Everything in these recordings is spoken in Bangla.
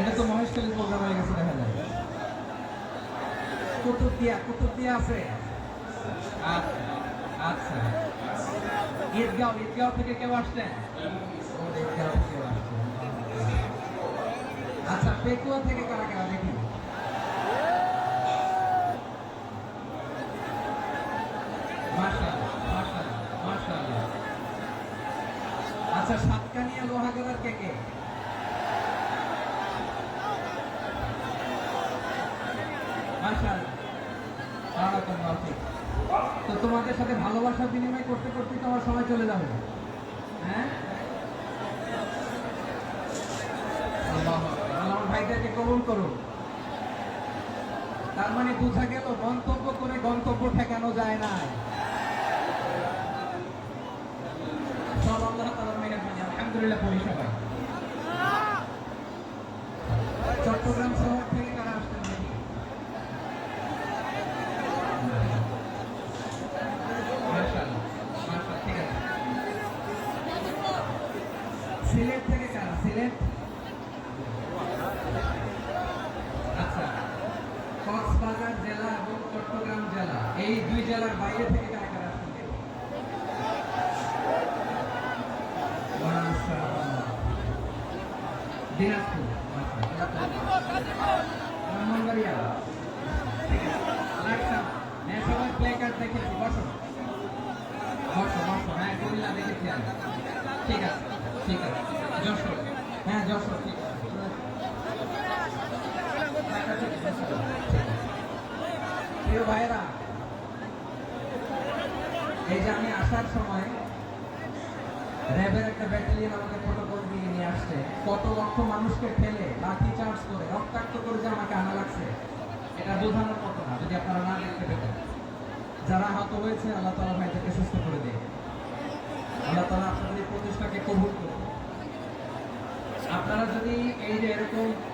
এটা তো মহেশখালী প্রোগ্রাম হয়ে গেছে, দেখা যায়। কুতুবদিয়া কুতুবদিয়া আছে? আচ্ছা আচ্ছা। ঈদগাঁও ঈদগাঁও থেকে কেউ আসছেন। আচ্ছা পেকুয়া থেকে কারা কারা, দেখি। আচ্ছা সাতকানিয়া লোহাগড়ার কে কে? তো তোমাদের সাথে ভালোবাসা বিনিময় করতে করতে তো আমার সময় চলে যাবে। হ্যাঁ? আমার ভাইদেরকে কবুল করুন তার মানে বোঝা গেল মন্তব্য করে গন্তব্য ঠেকানো যায় না। সব আল্লাহ চট্টগ্রাম সিলেট থেকে কারা? সিলেট? আচ্ছা। কক্সবাজার জেলা এবং চট্টগ্রাম জেলা। এই দুই জেলার বাইরে থেকে কারা কারা হ্যাঁ ঠিক আছে ঠিক আছে। প্রিয় ভাইরা নিয়ে আসছে। কত লক্ষ মানুষকে ফেলে, লাঠি চার্জ করে, রক্তাক্ত করে যে আমাকে আনা লাগছে, এটা বোঝানোর মতো না, যদি আপনারা না দেখতে পেতেন। যারা আহত হয়েছে, আল্লাহ তালা ভাইদেরকে সুস্থ করে দেয় আল্লাহ তালা আপনাদের এই প্রচেষ্টাকে কবুল করুন আপনারা যদি এই যে এরকম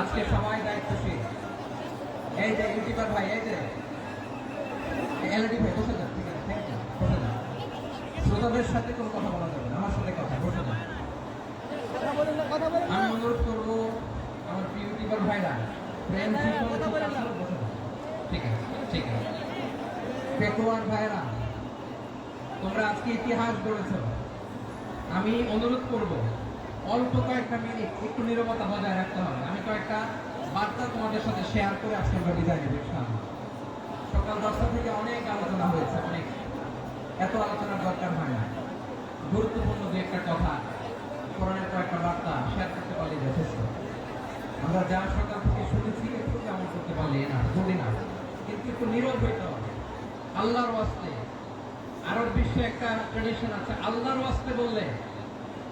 আজকে সবাই দায়িত্বশীল। এই যে ইউটিউবার ভাই এই যে। এলইডি ভাই বসে যান ঠিক আছে থ্যাংক ইউ বসে যান। শ্রোতাদের সাথে কোনো কথা বলা যাবে না আমার সাথে কথা বসে যান। আমি অনুরোধ করব আমার ইউটিউবার ভাইরা প্রেম ঠিক আছে ঠিক আছে। পেকুয়ার ভাইরা তোমরা আজকে ইতিহাস গড়েছ। আমি অনুরোধ করব অল্প কয়েকটা মিনিট একটু নীরবতা বজায় রাখতে হবে। আমি কয়েকটা বার্তা তোমাদের সাথে শেয়ার করে আজকে আমরা বিদায় নেব সকাল দশটা থেকে অনেক আলোচনা হয়েছে, অনেক। এত আলোচনার দরকার হয় না। গুরুত্বপূর্ণ দু একটা কথা, কোরআনের কয়েকটা বার্তা শেয়ার করতে পারলে যথেষ্ট। আমরা যা সকাল থেকে শুনেছি, একটু কেমন করতে পারলে না বলি না। কিন্তু একটু নীরব হইতে হবে। আল্লাহর ওয়াস্তে, আরব বিশ্বে একটা ট্রেডিশন আছে, আল্লাহর ওয়াস্তে বললে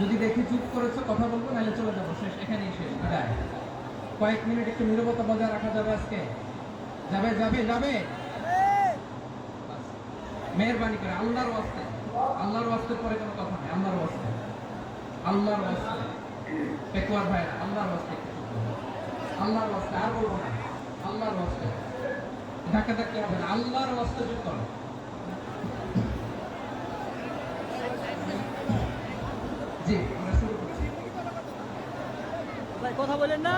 যদি দেখি চুপ করেছ, কথা বলব, নাহলে চলে যাব। শেষ, এখানেই শেষ। কয়েক মিনিট একটু নীরবতা বজায় রাখা যাবে আজকে। যাবে যাবে যাবে। মেহরবানি করে, আল্লাহর ওয়াস্তে। আল্লাহর ওয়াস্তের পরে কোনো কথা নেই, আল্লাহর ওয়াস্তে। আল্লাহর ওয়াস্তে। পেকুয়ার ভাইরা, আল্লাহর ওয়াস্তে। আল্লাহর ওয়াস্তে, আর বলব না। আল্লাহর ওয়াস্তে। ধাক্কা ধাক্কি হবে না। আল্লাহর ওয়াস্তে চুপ করো। কথা বলেন না।